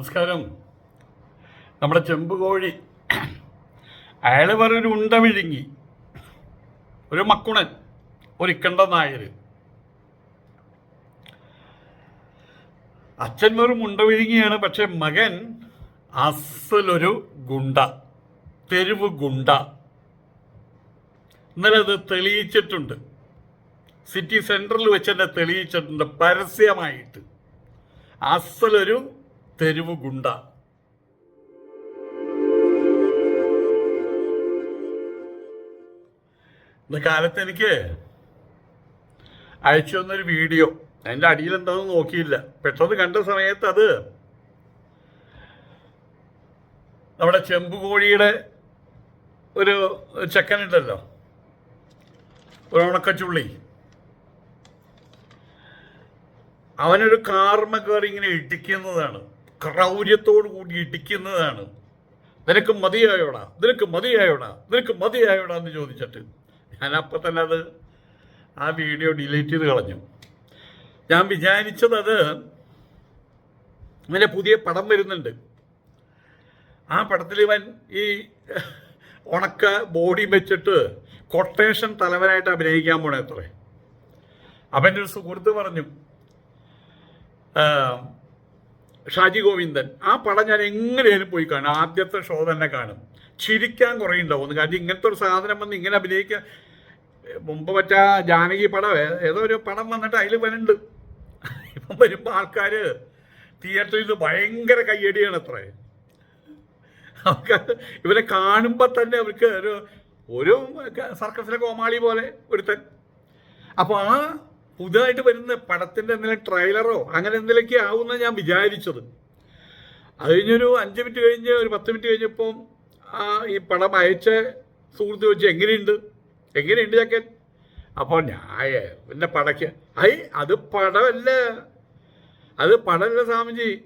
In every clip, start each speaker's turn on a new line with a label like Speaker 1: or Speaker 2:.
Speaker 1: നമസ്കാരം. നമ്മുടെ ചെമ്പ് കോഴി അയാൾ വേറൊരു ഉണ്ട വിഴുങ്ങി. ഒരു മക്കുണൻ ഒരു ഇക്കണ്ട നായർ അച്ഛൻ വെറും ഉണ്ട വിഴുങ്ങിയാണ് പക്ഷെ മകൻ അസലൊരു ഗുണ്ട തെരുവ് ഗുണ്ട. ഇന്നലെ അത് തെളിയിച്ചിട്ടുണ്ട്. സിറ്റി സെന്ററിൽ വെച്ച് തന്നെ തെളിയിച്ചിട്ടുണ്ട് പരസ്യമായിട്ട്. അസലൊരു തെരുവ് ഗുണ്ട. ഇന്ന് കാലത്ത് എനിക്ക് അയച്ചു തന്നൊരു വീഡിയോ. അതിന്റെ അടിയിൽ എന്താണെന്ന് നോക്കിയില്ല. പെട്ടെന്ന് കണ്ട സമയത്ത് അത് നമ്മുടെ ചെമ്പുകോഴിയുടെ ഒരു ചെക്കനുണ്ടല്ലോ ഒരു ഉണക്കച്ചുള്ളി. അവനൊരു കാർമ കയറി ഇങ്ങനെ ഇടിക്കുന്നതാണ്. ക്രൗര്യത്തോടു കൂടി ഇടിക്കുന്നതാണ്. നിനക്ക് മതിയായോടാ? നിനക്ക് മതിയായോടാ? നിനക്ക് മതിയായോടാ എന്ന് ചോദിച്ചിട്ട് ഞാൻ തന്നെ അത് ആ വീഡിയോ ഡിലീറ്റ് ചെയ്ത് കളഞ്ഞു. ഞാൻ വിചാരിച്ചത് അത് ഇങ്ങനെ പുതിയ പടം വരുന്നുണ്ട്. ആ പടത്തിൽ ഇവൻ ഈ ഉണക്ക ബോഡി വെച്ചിട്ട് കൊട്ടേഷൻ തലവനായിട്ട് അഭിനയിക്കാൻ പോണേ അത്രേ. അവന്റെ ഒരു സുഹൃത്ത് പറഞ്ഞു ഷാജി ഗോവിന്ദൻ. ആ പടം ഞാൻ എങ്ങനെയാലും പോയി കാണും. ആദ്യത്തെ ഷോ തന്നെ കാണും. ചിരിക്കാൻ കുറേ ഉണ്ടാവും. കാരണം ഇങ്ങനത്തെ ഒരു സാധനം വന്ന് ഇങ്ങനെ അഭിനയിക്കാൻ മുമ്പ് മറ്റാ ജാനകി പടം ഏതോ ഒരു പടം വന്നിട്ട് അതിൽ വരുന്നുണ്ട് ഇപ്പം വരുമ്പോൾ ആൾക്കാർ തിയേറ്ററിൽ നിന്ന് ഭയങ്കര കയ്യടിയാണ് അത്രേ. അവർക്ക് ഇവരെ കാണുമ്പോൾ തന്നെ അവർക്ക് ഒരു ഒരു സർക്കസിലെ കോമാളി പോലെ ഒരുത്തൻ. അപ്പോൾ ആ പുതുതായിട്ട് വരുന്ന പടത്തിന്റെ എന്തെങ്കിലും ട്രെയിലറോ അങ്ങനെ എന്തെങ്കിലുമൊക്കെ ആവുന്ന ഞാൻ വിചാരിച്ചത്. അത് കഴിഞ്ഞൊരു അഞ്ച് മിനിറ്റ് കഴിഞ്ഞ് ഒരു പത്ത് മിനിറ്റ് കഴിഞ്ഞപ്പം ഈ പടം അയച്ച സുഹൃത്ത് ചോദിച്ചു എങ്ങനെയുണ്ട്? എങ്ങനെയുണ്ട് ചക്കൻ? അപ്പോൾ ഞാൻ പിന്നെ പടയ്ക്ക് ഐ അത് പടമല്ല. അത് പടമല്ല സ്വാമിജി.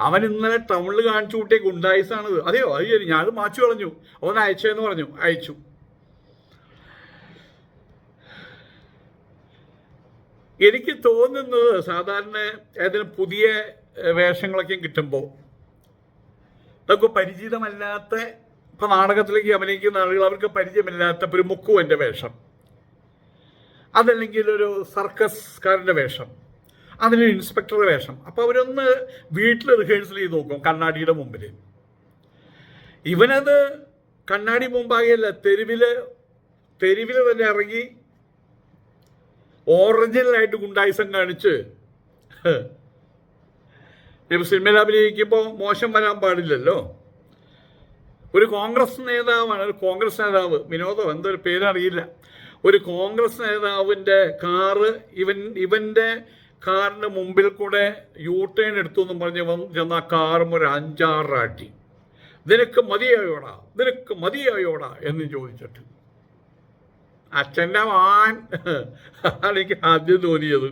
Speaker 1: അവൻ ഇന്നലെ ടൗണിൽ കാണിച്ചു കൂട്ടിയ ഉണ്ടായിസാണത് അതെയോ? അത് ഞാനത് മാച്ചു കളഞ്ഞു. അവൻ അയച്ചെന്ന് പറഞ്ഞു. അയച്ചു. എനിക്ക് തോന്നുന്നത് സാധാരണ ഏതെങ്കിലും പുതിയ വേഷങ്ങളൊക്കെ കിട്ടുമ്പോൾ നമുക്ക് പരിചിതമല്ലാത്ത ഇപ്പം നാടകത്തിലേക്ക് അഭിനയിക്കുന്ന ആളുകൾ അവർക്ക് പരിചയമില്ലാത്ത ഒരു മുക്കുവന്റെ വേഷം. അതല്ലെങ്കിൽ ഒരു സർക്കസ്കാരന്റെ വേഷം. അതിനൊരു ഇൻസ്പെക്ടറുടെ വേഷം. അപ്പോൾ അവരൊന്ന് വീട്ടിൽ റിഹേഴ്സൽ ചെയ്ത് നോക്കും കണ്ണാടിയുടെ മുമ്പിൽ ഇവനത് കണ്ണാടി മുമ്പാകെയല്ല തെരുവിൽ തെരുവിൽ തന്നെ ഇറങ്ങി ഒറിജിനലായിട്ട് ഗുണ്ടായിസം കാണിച്ച് ഇപ്പം സിനിമയിൽ അഭിനയിക്കുമ്പോൾ മോശം വരാൻ പാടില്ലല്ലോ. ഒരു കോൺഗ്രസ് നേതാവാണ് ഒരു കോൺഗ്രസ് നേതാവ്. വിനോദം എന്തൊരു പേരറിയില്ല. ഒരു കോൺഗ്രസ് നേതാവിന്റെ കാറ് ഇവൻ ഇവന്റെ കാറിന് മുമ്പിൽ കൂടെ യൂ ടേൺ എടുത്തു എന്നും പറഞ്ഞ് ചെന്ന് കാറും ഒരു അഞ്ചാറാട്ടി നിനക്ക് മതിയായോടാ നിനക്ക് മതിയായോടാ എന്ന് ചോദിച്ചിട്ട്. അച്ഛന്റെ മാൻ ആണ് എനിക്ക് ആദ്യം തോന്നിയത്.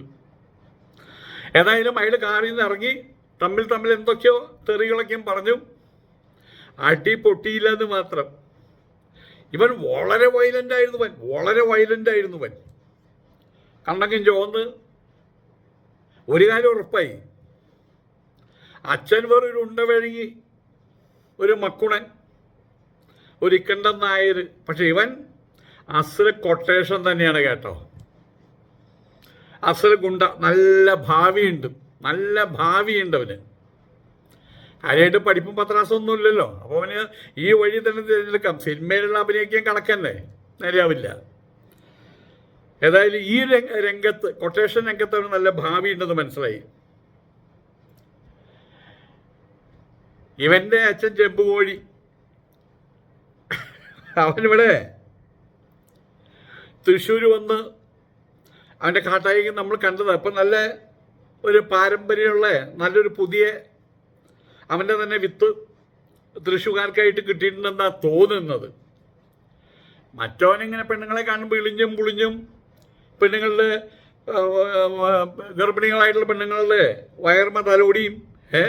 Speaker 1: ഏതായാലും അയാൾ കാറിൽ നിന്ന് ഇറങ്ങി തമ്മിൽ തമ്മിൽ എന്തൊക്കെയോ തെറികളൊക്കെയും പറഞ്ഞു. അടി പൊട്ടിയില്ല എന്ന് മാത്രം. ഇവൻ വളരെ വയലന്റ് ആയിരുന്നു വൻ വളരെ വയലന്റ് ആയിരുന്നു വൻ കണ്ടെങ്കിൽ ചോന്ന് ഒരു കാര്യം ഉറപ്പായി. അച്ഛൻ വേറൊരു ഉണ്ട വഴുകി ഒരു മക്കുണൻ ഒരു ഇക്കണ്ടൻ നായർ പക്ഷെ ഇവൻ അസുര കൊട്ടേഷൻ തന്നെയാണ് കേട്ടോ. അസുര ഗുണ്ട നല്ല ഭാവിയുണ്ട്. നല്ല ഭാവിയുണ്ട് അവന്. കാര്യമായിട്ട് പഠിപ്പും പത്രാസം ഒന്നും ഇല്ലല്ലോ. അപ്പോൾ അവന് ഈ വഴി തന്നെ തിരഞ്ഞെടുക്കാം. സിനിമയിലുള്ള അഭിനയിക്കാൻ കണക്കല്ലേ? നേരെയാവില്ല. ഏതായാലും ഈ രംഗ- രംഗത്ത് കൊട്ടേഷൻ രംഗത്ത് അവന് നല്ല ഭാവി ഉണ്ടെന്ന് മനസ്സിലായി. ഇവന്റെ അച്ഛൻ ചെമ്പുകോഴി. അവനിവിടെ തൃശ്ശൂർ വന്ന് അവന്റെ കാട്ടായിക്ക് നമ്മൾ കണ്ടത്. അപ്പം നല്ല ഒരു പാരമ്പര്യമുള്ള നല്ലൊരു പുതിയ അവന്റെ തന്നെ വിത്ത് തൃശ്ശൂർക്കാർക്കായിട്ട് കിട്ടിയിട്ടുണ്ടെന്നാണ് തോന്നുന്നത്. മറ്റവനിങ്ങനെ പെണ്ണുങ്ങളെ കാണുമ്പോൾ ഇളിഞ്ഞും പുളിഞ്ഞും പെണ്ണുങ്ങളുടെ ഗർഭിണികളായിട്ടുള്ള പെണ്ണുങ്ങളുടെ വയർമ തലോടിയും ഏ?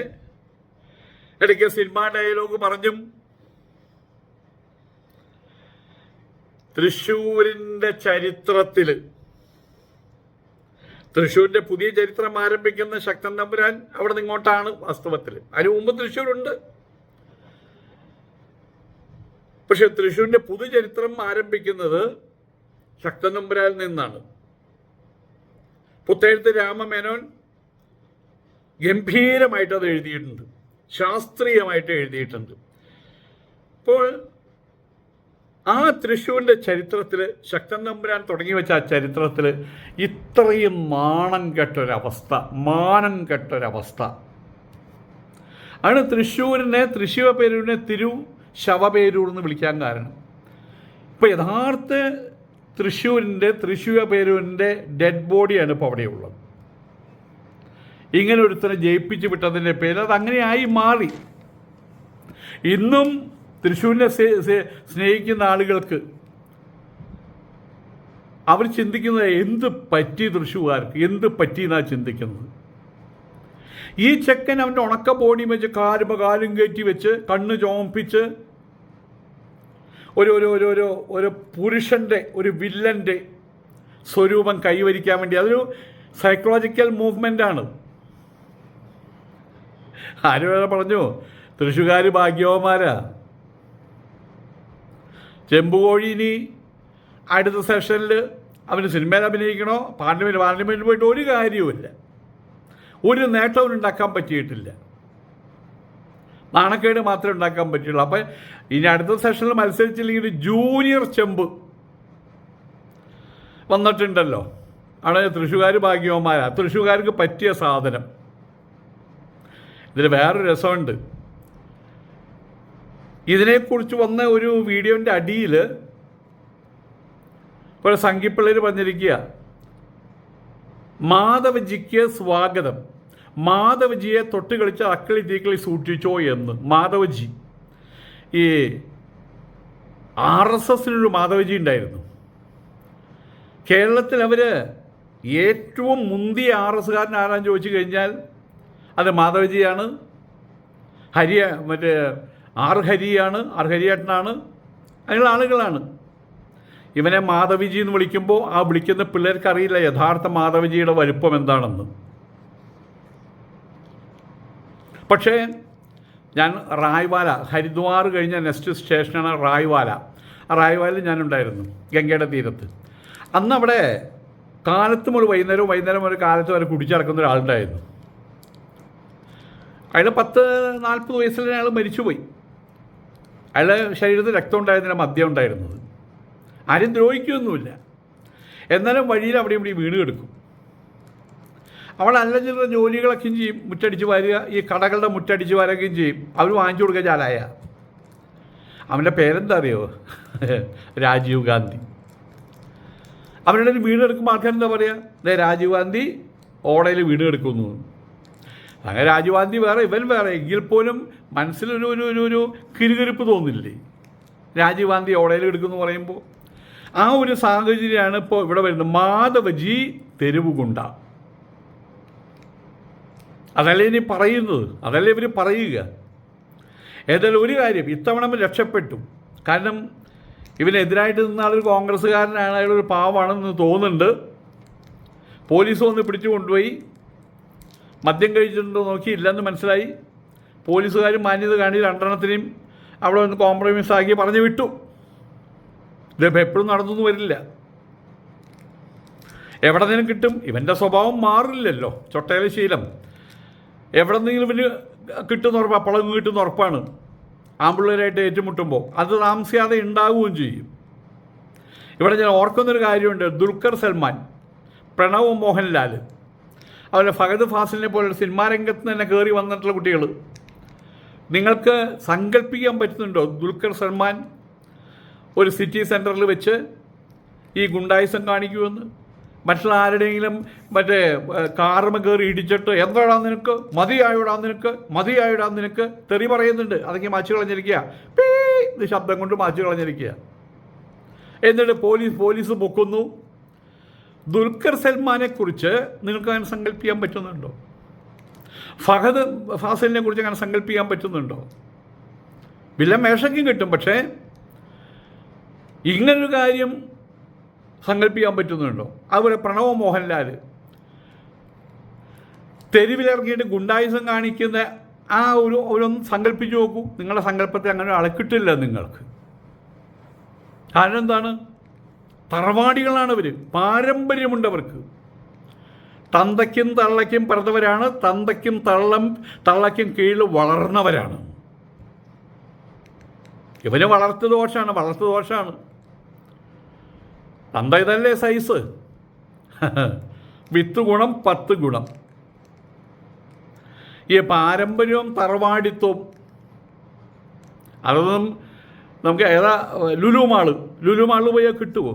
Speaker 1: ഇടയ്ക്ക് സിനിമ ഡയലോഗ് പറഞ്ഞും തൃശ്ശൂരിന്റെ ചരിത്രത്തിൽ തൃശ്ശൂരിന്റെ പുതിയ ചരിത്രം ആരംഭിക്കുന്ന ശക്തൻ തമ്പുരാൻ അവിടെ നിന്ന് ഇങ്ങോട്ടാണ് വാസ്തവത്തിൽ അതിന് മുമ്പ് തൃശ്ശൂരുണ്ട് പക്ഷെ തൃശ്ശൂരിന്റെ പുതുചരിത്രം ആരംഭിക്കുന്നത് ശക്തൻ തമ്പുരാനിൽ നിന്നാണ്. പുത്തേഴത്ത് രാമമേനോൻ ഗംഭീരമായിട്ട് അത് എഴുതിയിട്ടുണ്ട്. ശാസ്ത്രീയമായിട്ട് എഴുതിയിട്ടുണ്ട്. അപ്പോൾ ആ തൃശ്ശൂരിന്റെ ചരിത്രത്തിൽ ശക്തൻ തമ്പുരാൻ തുടങ്ങി വെച്ച ആ ചരിത്രത്തിൽ ഇത്രയും മാണം കെട്ടൊരവസ്ഥ മാനം കെട്ടൊരവസ്ഥ. ആണ് തൃശ്ശൂരിനെ തൃശ്ശൂർ പേരൂരിനെ തിരു ശവപേരൂർ എന്ന് വിളിക്കാൻ കാരണം. ഇപ്പോൾ യഥാർത്ഥ തൃശ്ശൂരിന്റെ തൃശ്ശൂർ പേരൂരിന്റെ ഡെഡ് ബോഡിയാണ് ഇപ്പോൾ അവിടെയുള്ളത്. ഇങ്ങനെ ഒരുത്തനെ ജയിപ്പിച്ച് വിട്ടതിന്റെ പേര് അത് അങ്ങനെയായി മാറി. ഇന്നും തൃശ്ശൂരിനെ സ്നേ- സ്നേ- സ്നേഹിക്കുന്ന ആളുകൾക്ക് അവർ ചിന്തിക്കുന്നത് എന്ത് പറ്റി തൃശ്ശൂർക്ക് എന്ത് പറ്റി എന്നാണ് ചിന്തിക്കുന്നത്? ഈ ചെക്കൻ അവന്റെ ഉണക്ക ബോഡി വെച്ച് കാലുമ കാലും കയറ്റി വെച്ച് കണ്ണ് ചോമ്പിച്ച് ഒരു ഒരു ഒരു ഒരു ഒരു പുരുഷന്റെ ഒരു വില്ലന്റെ സ്വരൂപം കൈവരിക്കാൻ വേണ്ടി അതൊരു സൈക്കോളജിക്കൽ മൂവ്മെന്റ് ആണ്. ആര് പറഞ്ഞു തൃശ്ശൂകാർ ഭാഗ്യവന്മാരാ. ചെമ്പുകോഴി ഇനി അടുത്ത സെഷനിൽ അവന് സിനിമയിൽ അഭിനയിക്കണോ? പാർലമെന്റ് പാർലമെന്റിൽ പോയിട്ട് ഒരു കാര്യവുമില്ല ഒരു നേട്ടവും ഉണ്ടാക്കാൻ പറ്റിയിട്ടില്ല. നാണക്കേട് മാത്രമേ ഉണ്ടാക്കാൻ പറ്റുള്ളൂ. അപ്പം ഇനി അടുത്ത സെഷനിൽ മത്സരിച്ചില്ലെങ്കിൽ ജൂനിയർ ചെമ്പ് വന്നിട്ടുണ്ടല്ലോ. ആണ് തൃശ്ശൂകാർ ഭാഗ്യവന്മാരാണ് തൃശ്ശൂകാർക്ക് പറ്റിയ സാധനം. ഇതിൽ വേറൊരു രസമുണ്ട്. ഇതിനെക്കുറിച്ച് വന്ന ഒരു വീഡിയോന്റെ അടിയിൽ ഒരു സംഘിപ്പിള്ളേർ പറഞ്ഞിരിക്കുക മാധവജിക്ക് സ്വാഗതം. മാധവജിയെ തൊട്ട് കളിച്ച അക്കളി തീക്കളി സൂക്ഷിച്ചോ എന്ന്. മാധവജി. ഈ ആർ എസ് എസിനൊരു മാധവജി ഉണ്ടായിരുന്നു. കേരളത്തിൽ അവർ ഏറ്റവും മുന്തിയ ആർ എസ്സുകാരൻ ആരാന്ന് ചോദിച്ചു കഴിഞ്ഞാൽ അത് മാധവജിയാണ്. ഹരിയ മറ്റേ ആർ ഹരിയാണ് ആർ ആളുകളാണ്. ഇവനെ മാധവിജി എന്ന് വിളിക്കുമ്പോൾ ആ വിളിക്കുന്ന പിള്ളേർക്ക് അറിയില്ല യഥാർത്ഥ മാധവിജിയുടെ വലുപ്പം എന്താണെന്ന്. പക്ഷേ ഞാൻ റായ്വാല ഹരിദ്വാർ കഴിഞ്ഞ നെക്സ്റ്റ് സ്റ്റേഷനാണ് റായ്വാല. റായ്വാലയിൽ ഞാനുണ്ടായിരുന്നു ഗംഗയുടെ തീരത്ത്. അന്ന് അവിടെ കാലത്തും ഒരു വൈകുന്നേരവും വൈകുന്നേരം ഒരു കാലത്ത് വരെ കുടിച്ചിറക്കുന്ന ഒരാളുണ്ടായിരുന്നു. അയാൾ പത്ത് നാൽപ്പത് വയസ്സിൽ അയാൾ മരിച്ചുപോയി. അയാളുടെ ശരീരത്തിൽ രക്തം ഉണ്ടായിരുന്നില്ല മദ്യം ഉണ്ടായിരുന്നത് ആരും ദ്രോഹിക്കുകയൊന്നുമില്ല എന്നാലും വഴിയിൽ അവിടെ ഇവിടെ വീണ് കിടക്കും. അവൾ അല്ല ചില ജോലികളൊക്കെയും ചെയ്യും മുറ്റടിച്ച് വാരുക ഈ കടകളുടെ മുറ്റടിച്ച് വാരുകയും ചെയ്യും. അവർ വാങ്ങിച്ചു കൊടുക്കുക ചാലായ. അവന്റെ പേരെന്താ അറിയോ? രാജീവ് ഗാന്ധി. അവരുടെ ഒരു വീട് എടുക്കുമ്പോൾ ആൾക്കാരെന്താ പറയുക ദേ രാജീവ് ഗാന്ധി ഓടയിൽ വീട് എടുക്കുന്നു അങ്ങനെ രാജീവ് വേറെ ഇവൻ വേറെ. എങ്കിൽ പോലും മനസ്സിലൊരു ഒരു ഒരു ഒരു കിരുകിരിപ്പ് തോന്നില്ലേ? രാജീവ് ഗാന്ധി ഓടയിൽ എടുക്കുമെന്ന് പറയുമ്പോൾ ആ ഒരു സാഹചര്യമാണ് ഇപ്പോൾ ഇവിടെ വരുന്നത്. മാധവജി തെരുവുകുണ്ട. അതല്ലേ ഇനി പറയുന്നത്? അതല്ലേ ഇവർ പറയുക? ഏതായാലും ഒരു കാര്യം ഇത്തവണ രക്ഷപ്പെട്ടു. കാരണം ഇവനെതിരായിട്ട് നിന്ന ഒരു കോൺഗ്രസ്സുകാരനാണ് അയാളൊരു പാവമാണെന്ന് തോന്നുന്നുണ്ട്. പോലീസ് വന്ന് പിടിച്ചു കൊണ്ടുപോയി. മദ്യം കഴിച്ചിട്ടുണ്ടോ നോക്കി ഇല്ലെന്ന് മനസ്സിലായി. പോലീസുകാർ മാന്യത കാണി രണ്ടെണ്ണത്തിനെയും അവിടെ ഒന്ന് കോംപ്രമൈസ് ആക്കി പറഞ്ഞു വിട്ടു. ഇതിപ്പോൾ എപ്പോഴും നടന്നൊന്നും വരില്ല. എവിടെ നിന്നും കിട്ടും? ഇവന്റെ സ്വഭാവം മാറില്ലല്ലോ. ചൊട്ടയിലെ ശീലം. എവിടെ നിന്നെങ്കിലും ഇവന് കിട്ടുന്ന ഉറപ്പ്? അപ്പളം കിട്ടുന്ന ഉറപ്പാണ്. ആമ്പിള്ളേരായിട്ട് ഏറ്റുമുട്ടുമ്പോൾ അത് താമസിയാതെ ഉണ്ടാവുകയും ചെയ്യും. ഇവിടെ ഞാൻ ഓർക്കുന്നൊരു കാര്യമുണ്ട്. ദുൽഖർ സൽമാൻ പ്രണവ് മോഹൻലാൽ അതുപോലെ ഫഹദ് ഫാസിലിനെ പോലുള്ള സിനിമാ രംഗത്ത് തന്നെ കയറി വന്നിട്ടുള്ള കുട്ടികൾ നിങ്ങൾക്ക് സങ്കല്പിക്കാൻ പറ്റുന്നുണ്ടോ? ദുൽഖർ സൽമാൻ ഒരു സിറ്റി സെന്ററിൽ വെച്ച് ഈ ഗുണ്ടായുസം കാണിക്കുമെന്ന് മറ്റുള്ള ആരുടെയെങ്കിലും മറ്റേ കാറുമ കയറി ഇടിച്ചിട്ട് എന്താടാ നിനക്ക്? മതിയായോടാ നിനക്ക്? മതിയായോടാ നിനക്ക്? തെറി പറയുന്നുണ്ട്. അതൊക്കെ മാച്ചു കളഞ്ഞിരിക്കുക പീ ശബ്ദം കൊണ്ട് മാച്ചു കളഞ്ഞിരിക്കുക എന്നിട്ട് പോലീസ് പോലീസ് പൊക്കുന്നു. ദുൽഖർ സൽമാനെ കുറിച്ച് നിങ്ങൾക്ക് അങ്ങനെ സങ്കല്പിക്കാൻ പറ്റുന്നുണ്ടോ? ഫഹദ് ഫാസിലിനെ കുറിച്ച് അങ്ങനെ സങ്കല്പിക്കാൻ പറ്റുന്നുണ്ടോ? വില മേഷക്കും കിട്ടും പക്ഷേ ഇങ്ങനൊരു കാര്യം സങ്കല്പിക്കാൻ പറ്റുന്നുണ്ടോ? അതുപോലെ പ്രണവ് മോഹൻലാൽ തെരുവിലിറങ്ങിയിട്ട് ഗുണ്ടായുസം കാണിക്കുന്ന ആ ഒരു ഒരൊന്ന് സങ്കല്പിച്ച് നോക്കൂ. നിങ്ങളുടെ സങ്കല്പത്തെ അങ്ങനെ അളക്കിട്ടില്ല നിങ്ങൾക്ക്. കാരണം എന്താണ്? തറവാടികളാണ് അവർ പാരമ്പര്യമുണ്ടവർക്ക്. തന്തയ്ക്കും തള്ളയ്ക്കും പിറന്നവരാണ്. തന്തയ്ക്കും തള്ളം തള്ളയ്ക്കും കീഴിൽ വളർന്നവരാണ്. ഇവന് വളർത്തു ദോഷമാണ് വളർത്തു ദോഷമാണ് തന്ത ഇതല്ലേ സൈസ് വിത്ത് ഗുണം പത്ത് ഗുണം. ഈ പാരമ്പര്യവും തറവാടിത്വവും അതൊന്നും നമുക്ക് ഏതാ ലുലുമാൾ ലുലുമാൾ പോയാൽ കിട്ടുമോ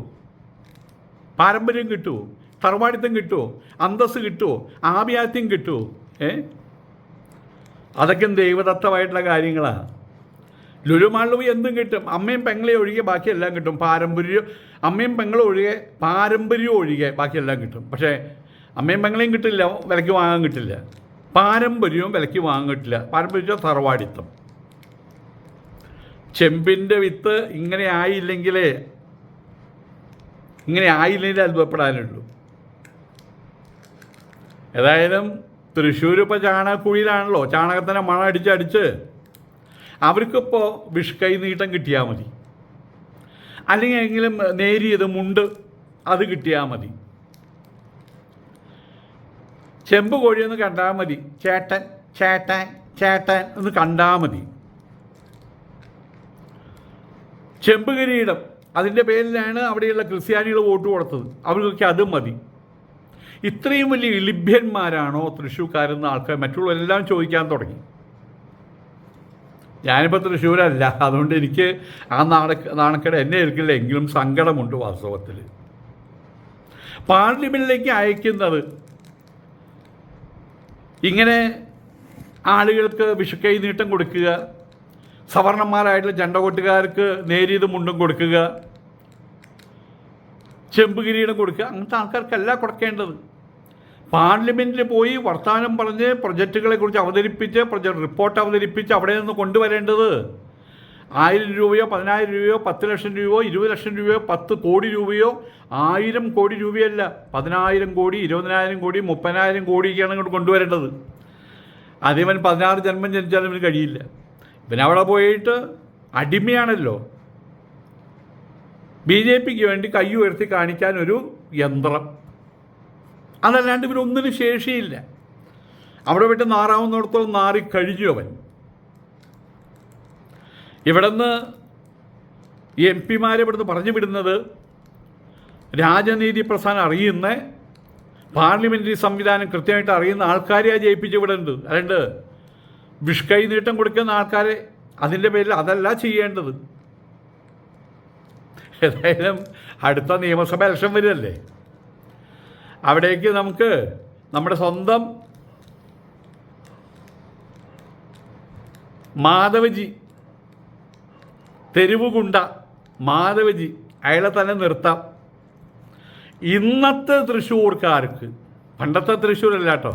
Speaker 1: പാരമ്പര്യം കിട്ടുമോ തറവാടിത്തം കിട്ടുമോ അന്തസ് കിട്ടുമോ ആഭിയാത്യം കിട്ടുമോ ഏ? അതൊക്കെ ദൈവദത്തമായിട്ടുള്ള കാര്യങ്ങളാണ് ലുലുമാളവ് എന്തും കിട്ടും. അമ്മയും പെങ്ങളെയും ഒഴികെ ബാക്കിയെല്ലാം കിട്ടും. പാരമ്പര്യം അമ്മയും പെങ്ങളും ഒഴികെ പാരമ്പര്യം ഒഴികെ ബാക്കിയെല്ലാം കിട്ടും. പക്ഷേ അമ്മയും പെങ്ങളെയും കിട്ടില്ല വിലയ്ക്ക് വാങ്ങാൻ കിട്ടില്ല. പാരമ്പര്യവും വിലയ്ക്ക് വാങ്ങാൻ കിട്ടില്ല. പാരമ്പര്യം തറവാടിത്തം. ചെമ്പിന്റെ വിത്ത് ഇങ്ങനെ ആയില്ലെങ്കിലേ ഇങ്ങനെ ആയില്ലെങ്കിൽ അത്ഭുതപ്പെടാനുള്ളൂ ഏതായാലും തൃശ്ശൂർ ഇപ്പോൾ ചാണകക്കുഴിയിലാണല്ലോ. ചാണകത്തിനെ മണം അടിച്ചടിച്ച് അവർക്കിപ്പോൾ വിഷ്കൈ നീട്ടം കിട്ടിയാൽ മതി. അല്ലെങ്കിൽ എങ്കിലും നേരിയത് മുണ്ട് അത് കിട്ടിയാൽ മതി. ചെമ്പ് കോഴിയൊന്ന് കണ്ടാൽ മതി. ചേട്ടൻ ചേട്ടൻ ചേട്ടൻ ഒന്ന് കണ്ടാൽ മതി. ചെമ്പ് കിരീടം അതിന്റെ പേരിലാണ് അവിടെയുള്ള ക്രിസ്ത്യാനികൾ വോട്ട് കൊടുത്തത്. അവർക്കൊക്കെ അതും മതി. ഇത്രയും വലിയ ഇളിഭ്യന്മാരാണോ തൃശ്ശൂർക്കാരെന്ന ആൾക്കാർ മറ്റുള്ളവരെല്ലാം ചോദിക്കാൻ തുടങ്ങി. ഞാനിപ്പോൾ തൃശ്ശൂരല്ല. അതുകൊണ്ട് എനിക്ക് ആ നാണ നാണക്കേട് എന്നെ ഏൽക്കില്ല. എങ്കിലും സങ്കടമുണ്ട് വാസ്തവത്തിൽ പാർലമെന്റിലേക്ക് അയക്കുന്നത് ഇങ്ങനെ ആളുകൾക്ക് വിഷുക്കൈ നീട്ടം കൊടുക്കുക സവർണന്മാരായിട്ടുള്ള ചണ്ടകൊട്ടുകാർക്ക് നേരിയത് മുണ്ടും കൊടുക്കുക ചെമ്പ് കിരീടം കൊടുക്കുക. അങ്ങനത്തെ ആൾക്കാർക്കല്ല കൊടുക്കേണ്ടത്. പാർലമെന്റിൽ പോയി വർത്തമാനം പറഞ്ഞ് പ്രൊജക്റ്റുകളെ കുറിച്ച് അവതരിപ്പിച്ച് പ്രൊജക്ട് റിപ്പോർട്ട് അവതരിപ്പിച്ച് അവിടെ നിന്ന് കൊണ്ടുവരേണ്ടത് ആയിരം രൂപയോ പതിനായിരം രൂപയോ പത്ത് ലക്ഷം രൂപയോ ഇരുപത് ലക്ഷം രൂപയോ പത്ത് കോടി രൂപയോ ആയിരം കോടി രൂപയല്ല പതിനായിരം കോടി ഇരുപതിനായിരം കോടി മുപ്പതിനായിരം കോടിയൊക്കെയാണ് ഇങ്ങോട്ട് കൊണ്ടുവരേണ്ടത്. അതേപോലെ പതിനാറ് ജന്മം ജനിച്ചാലും ഇവന് കഴിയില്ല. അവിടെ പോയിട്ട് അടിമയാണല്ലോ. ബി ജെ പിക്ക് വേണ്ടി കൈ ഉയർത്തി കാണിക്കാൻ ഒരു യന്ത്രം. അതല്ലാണ്ട് ഇവരൊന്നിനും ശേഷിയില്ല. അവിടെ വിട്ട് നാറാവുന്നിടത്തോളം നാറി കഴിഞ്ഞു അവൻ. ഇവിടുന്ന് ഈ എം പിമാരെ ഇവിടുന്ന് പറഞ്ഞു വിടുന്നത് രാജനീതി പ്രസ്ഥാനം അറിയുന്ന പാർലമെന്ററി സംവിധാനം കൃത്യമായിട്ട് അറിയുന്ന ആൾക്കാരെയാണ് ജയിപ്പിച്ച് വിടേണ്ടത്. അല്ലാണ്ട് വിഷ്കൈ നീട്ടം കൊടുക്കുന്ന ആൾക്കാരെ അതിന്റെ പേരിൽ അതല്ല ചെയ്യേണ്ടത്. ഏതായാലും അടുത്ത നിയമസഭ ഇലക്ഷൻ വരുമല്ലേ അവിടേക്ക് നമുക്ക് നമ്മുടെ സ്വന്തം മാധവജി തെരുവുകുണ്ട മാധവജി അയാളെ തന്നെ നിർത്താം. ഇന്നത്തെ തൃശ്ശൂർക്കാർക്ക് പണ്ടത്തെ തൃശ്ശൂരല്ല കേട്ടോ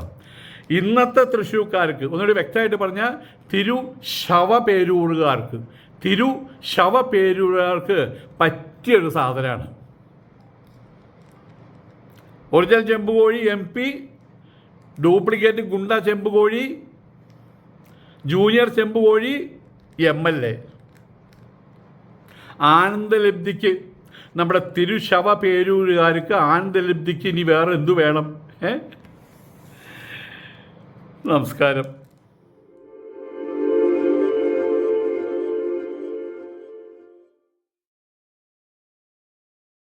Speaker 1: ഇന്നത്തെ തൃശ്ശൂർക്കാർക്ക് ഒന്നുകൂടി വ്യക്തമായിട്ട് പറഞ്ഞാൽ തിരു ശവപേരൂറുകാർക്ക് തിരു ശവപേരൂറുകാർക്ക് പറ്റിയൊരു സാധനമാണ്. ഒറിജിനൽ ചെമ്പ് കോഴി എം പി ഡ്യൂപ്ലിക്കേറ്റ് ഗുണ്ട ചെമ്പ് കോഴി ജൂനിയർ ചെമ്പ് കോഴി എം എൽ എ. ആനന്ദലബ്ധിക്ക് നമ്മുടെ തിരുശവ പേരൂരുകാർക്ക് ആനന്ദലബ്ധിക്ക് ഇനി വേറെ എന്തു വേണം? നമസ്കാരം.